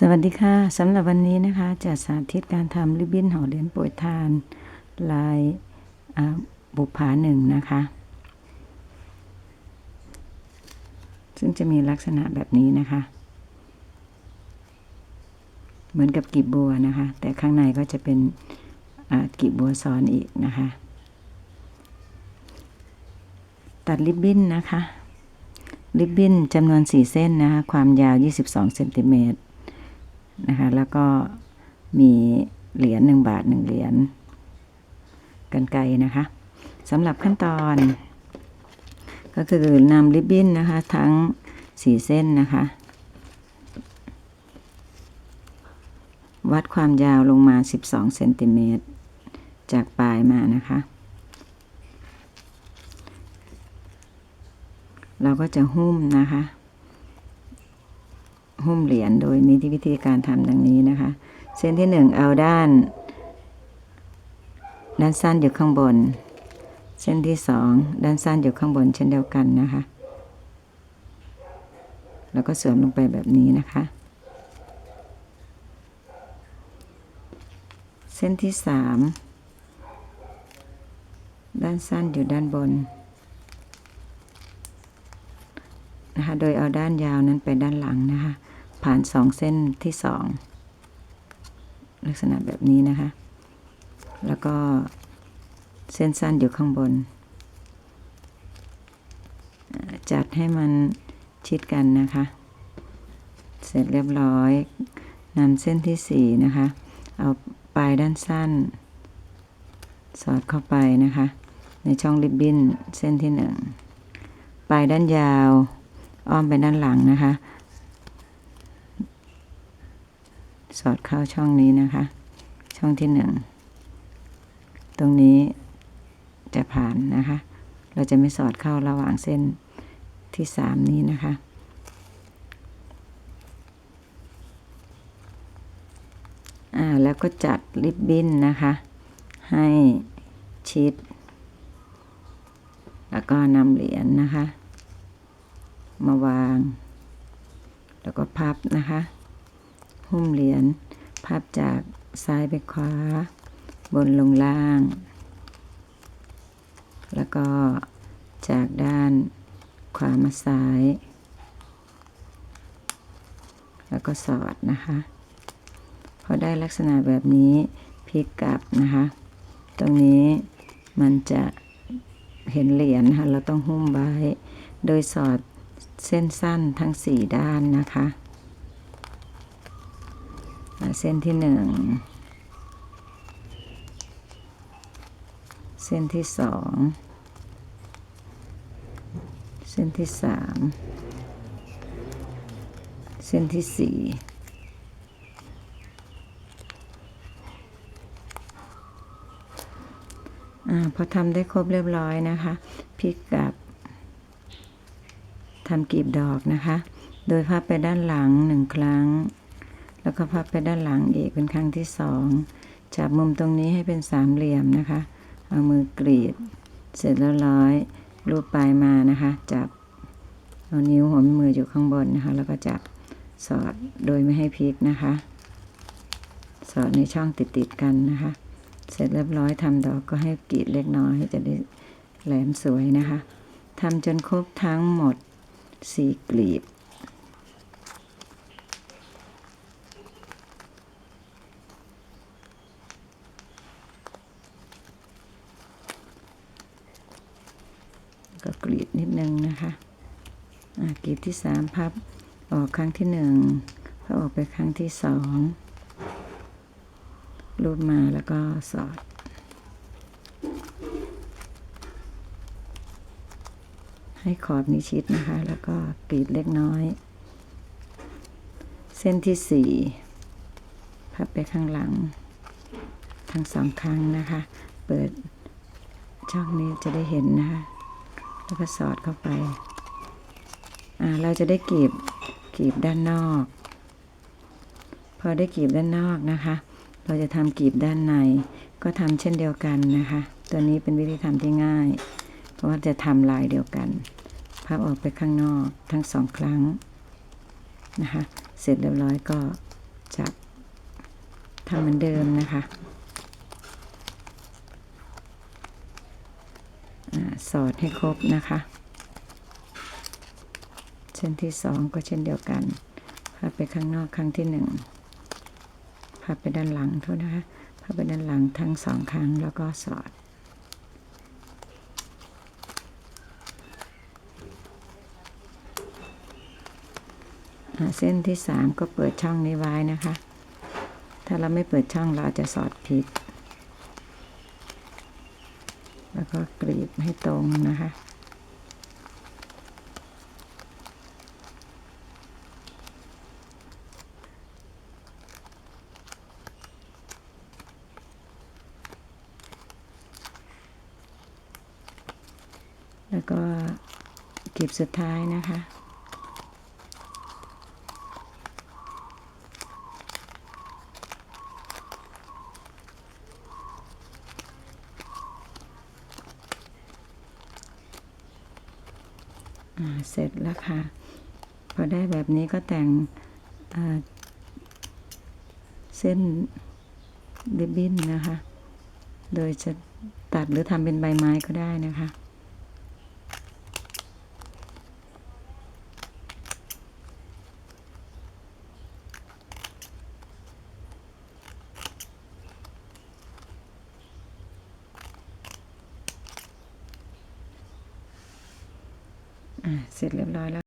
สวัสดีค่ะสำหรับวันนี้นะคะจะสาธิตการทำริบบิ้นห่อเหรียญโปรยทาน ลายบุปผาหนึ่งนะคะ ซึ่งจะมีลักษณะแบบนี้นะคะ เหมือนกับกีบบัวนะคะ แต่ข้างในก็จะเป็นกีบบัวซ้อนอีกนะคะ ตัดริบบิ้นนะคะ ริบบิ้นจำนวน 4 เส้นนะคะ ความยาว 22เซนติเมตร นะคะ แล้วก็มีเหรียญ1บาท1เหรียญกันไกรนะคะสำหรับขั้นตอน ก็คือนำริบบิ้นนะคะ ทั้ง4เส้นนะคะ วัดความยาวลงมา 12เซนติเมตรจากปลายมานะคะ เราก็จะหุ้มนะคะ หุ้มเหรียญโดยมีที่วิธีการทำดังนี้นะคะ เส้นที่หนึ่งเอาด้าน ด้านสั้นอยู่ข้างบน เส้นที่สองด้านสั้นอยู่ข้างบนเช่นเดียวกันนะคะ แล้วก็เสริมลงไปแบบนี้นะคะ เส้นที่สามด้านสั้นอยู่ด้านบนนะคะ โดยเอาด้านยาวนั้นไปด้านหลังนะคะ ผ่านสองเส้นที่สองลักษณะแบบนี้นะคะ แล้วก็เส้นสั้นอยู่ข้างบน จัดให้มันชิดกันนะคะ เสร็จเรียบร้อยนำเส้นที่สี่นะคะ เอาปลายด้านสั้น สอดเข้าไปนะคะ ในช่องริบบิ้นเส้นที่หนึ่งปลายด้านยาว อ้อมไปด้านหลังนะคะ สอดเข้าช่องนี้นะคะ ช่องที่หนึ่งตรงนี้จะผ่านนะคะ เราจะไม่สอดเข้าระหว่างเส้นที่สามนี้นะคะ อ่าแล้วก็จัดริบบิ้นนะคะ ให้ชิด แล้วก็นำเหรียญนะคะ มาวาง แล้วก็พับนะคะ หุ้มเหรียญพับจากซ้ายไปขวา บนลงล่าง แล้วก็จากด้านขวามาซ้าย แล้วก็สอดนะคะ พอได้ลักษณะแบบนี้พลิกกลับนะคะ ตรงนี้มันจะเห็นเหรียญนะคะเราต้องหุ้มไว้ โดยสอดเส้นสั้นทั้งสี่ด้านนะคะ เส้นที่หนึ่งเส้นที่สองเส้นที่สามเส้นที่สี่อาพอทำได้ครบเรียบร้อยนะคะพลิกกลับทำกลีบดอกนะคะ โดยพับไปด้านหลังหนึ่งครั้ง แล้วก็พับไปด้านหลังอีกเป็นครั้งที่สองจับมุมตรงนี้ให้เป็นสามเหลี่ยมนะคะ เอามือกรีด เสร็จแล้วร้อยรูปปลายมานะคะ จับเอานิ้วหัวแม่มืออยู่ข้างบนนะคะ แล้วก็จับสอดโดยไม่ให้พลิกนะคะ สอดในช่องติดๆกันนะคะ เสร็จเรียบร้อยทำดอกก็ให้กรีดเล็กน้อยจะได้แหลมสวยนะคะทำจนครบทั้งหมดสี่กลีบ กรีดนิดนึงนะคะกรีดที่สามพับออกครั้งที่หนึ่งพับออกไปครั้งที่สองรูดมาแล้วก็สอด ให้ขอบนี้ชิดนะคะ แล้วก็กรีดเล็กน้อย เส้นที่สี่พับไปข้างหลัง ทั้งสองครั้งนะคะ เปิดช่องนี้จะได้เห็นนะคะ แล้วก็สอดเข้าไป อ่า เราจะได้กรีบกรีบด้านนอก พอได้กรีบด้านนอกนะคะ เราจะทำกรีบด้านใน ก็ทำเช่นเดียวกันนะคะ ตัวนี้เป็นวิธีทำที่ง่าย เพราะว่าจะทำลายเดียวกันพับออกไปข้างนอกทั้งสองครั้งนะคะ เสร็จเรียบร้อยก็จับทำเหมือนเดิมนะคะอา สอดให้ครบนะคะเส้นที่สองก็เช่นเดียวกันพับไปข้างนอกครั้งที่หนึ่งพับไปด้านหลังโทษนะคะพับไปด้านหลังทั้งสองครั้งแล้วก็สอด เส้นที่สามก็เปิดช่องนี้ไว้นะคะ ถ้าเราไม่เปิดช่องเราจะสอดผิด แล้ว ก็กรีดให้ตรงนะคะ แล้วก็กลีบสุดท้ายนะคะ เสร็จแล้วค่ะ พอได้แบบนี้ก็แต่งเส้นริบบิ้นนะคะ โดยจะตัดหรือทำเป็นใบไม้ก็ได้นะคะ อ่า